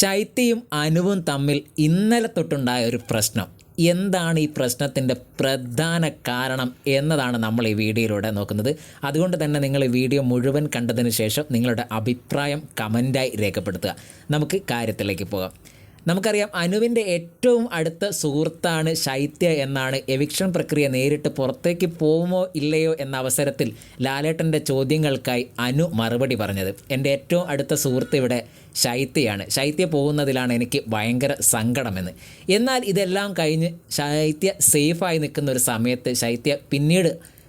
ശൈത്യയും അനുവും തമ്മിൽ ഇന്നലെ തൊട്ടുണ്ടായ ഒരു പ്രശ്നം. എന്താണ് ഈ പ്രശ്നത്തിന്റെ പ്രധാന കാരണം എന്നതാണ് നമ്മൾ ഈ വീഡിയോയിലൂടെ നോക്കുന്നത്. അതുകൊണ്ട് തന്നെ നിങ്ങൾ ഈ വീഡിയോ മുഴുവൻ കണ്ടതിന് ശേഷം നിങ്ങളുടെ അഭിപ്രായം കമന്റായി രേഖപ്പെടുത്തുക. നമുക്ക് കാര്യത്തിലേക്ക് പോകാം. നമുക്കറിയാം അനുവിന്റെ ഏറ്റവും അടുത്ത സുഹൃത്താണ് ശൈത്യ എന്നാണ് എവിക്ഷൻ പ്രക്രിയ നേരിട്ട് പുറത്തേക്ക് പോകുമോ ഇല്ലയോ എന്ന അവസരത്തിൽ ലാലേട്ടന്റെ ചോദ്യങ്ങൾക്കായി അനു മറുപടി പറഞ്ഞത്. എന്റെ ഏറ്റവും അടുത്ത സുഹൃത്ത് ഇവിടെ ശൈത്യയാണ്. ശൈത്യ പോകുന്നതിലാണ് എനിക്ക് ഭയങ്കര സങ്കടമെന്ന്. എന്നാൽ ഇതെല്ലാം കഴിഞ്ഞ് ശൈത്യ സേഫായി നിൽക്കുന്ന ഒരു സമയത്ത് ശൈത്യ പിന്നീട്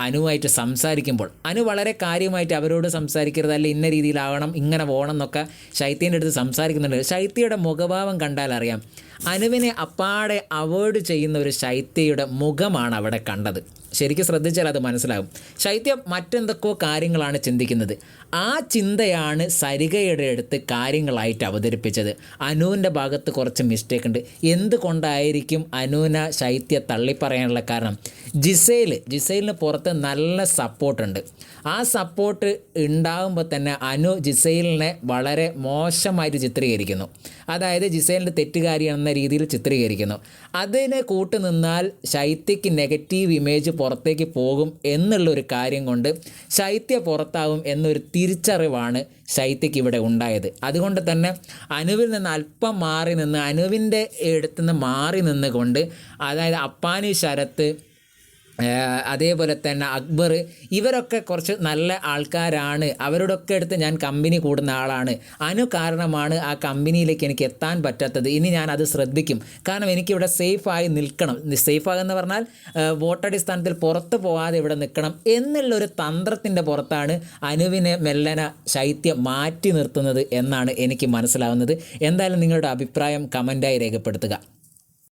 അനുവായിട്ട് സംസാരിക്കുമ്പോൾ അനു വളരെ കാര്യമായിട്ട് അവരോട് സംസാരിക്കരുത് അല്ല ഇന്ന രീതിയിലാവണം ഇങ്ങനെ പോകണം എന്നൊക്കെ ശൈത്യന്റെ അടുത്ത് സംസാരിക്കുന്നുണ്ട്. ശൈത്യയുടെ മുഖഭാവം കണ്ടാൽ അറിയാം. അനുവിനെ അപ്പാടെ അവോയ്ഡ് ചെയ്യുന്ന ഒരു ശൈത്യയുടെ മുഖമാണ് അവിടെ കണ്ടത്. ശരിക്കും ശ്രദ്ധിച്ചാൽ അത് മനസ്സിലാകും ശൈത്യം മറ്റെന്തൊക്കെയോ കാര്യങ്ങളാണ് ചിന്തിക്കുന്നത്. ആ ചിന്തയാണ് സരികയുടെ അടുത്ത് കാര്യങ്ങളായിട്ട് അവതരിപ്പിച്ചത്. അനുവിന്റെ ഭാഗത്ത് കുറച്ച് മിസ്റ്റേക്ക് ഉണ്ട്. എന്തുകൊണ്ടായിരിക്കും അനുവിനെ ശൈത്യ തള്ളിപ്പറയാനുള്ള കാരണം? ജിസൈൽ ജിസൈലിന് പുറത്ത് നല്ല സപ്പോർട്ടുണ്ട്. ആ സപ്പോർട്ട് ഉണ്ടാകുമ്പോൾ തന്നെ അനു ജിസൈലിനെ വളരെ മോശമായിട്ട് ചിത്രീകരിക്കുന്നു. അതായത് ജിസൈലിന്റെ എന്ന രീതിയിൽ ചിത്രീകരിക്കുന്നു. അതിനെ കൂട്ടുനിന്നാൽ ശൈത്യക്ക് നെഗറ്റീവ് ഇമേജ് പുറത്തേക്ക് പോകും എന്നുള്ളൊരു കാര്യം കൊണ്ട് ശൈത്യ പുറത്താവും എന്നൊരു തിരിച്ചറിവാണ് ശൈത്യക്ക് ഇവിടെ ഉണ്ടായത്. അതുകൊണ്ട് തന്നെ അനുവിൽ നിന്ന് അല്പം മാറി നിന്ന് അനുവിന്റെ അടുത്തുനിന്ന് മാറി നിന്നുകൊണ്ട് അതായത് അപ്പാനി ശരത്ത് അതേപോലെ തന്നെ അക്ബർ ഇവരൊക്കെ കുറച്ച് നല്ല ആൾക്കാരാണ്. അവരോടൊക്കെ അടുത്ത് ഞാൻ കമ്പനി കൂടുന്ന ആളാണ്. അനു കാരണമാണ് ആ കമ്പനിയിലേക്ക് എനിക്ക് എത്താൻ പറ്റാത്തത്. ഇനി ഞാൻ അത് ശ്രദ്ധിക്കും. കാരണം എനിക്കിവിടെ സേഫായി നിൽക്കണം. സേഫാകുമെന്ന് പറഞ്ഞാൽ വോട്ടടിസ്ഥാനത്തിൽ പുറത്ത് പോകാതെ ഇവിടെ നിൽക്കണം എന്നുള്ളൊരു തന്ത്രത്തിന്റെ പുറത്താണ് അനുവിനെ മെല്ലന ശൈത്യം മാറ്റി നിർത്തുന്നത് എന്നാണ് എനിക്ക് മനസ്സിലാവുന്നത്. എന്തായാലും നിങ്ങളുടെ അഭിപ്രായം കമന്റായി രേഖപ്പെടുത്തുക.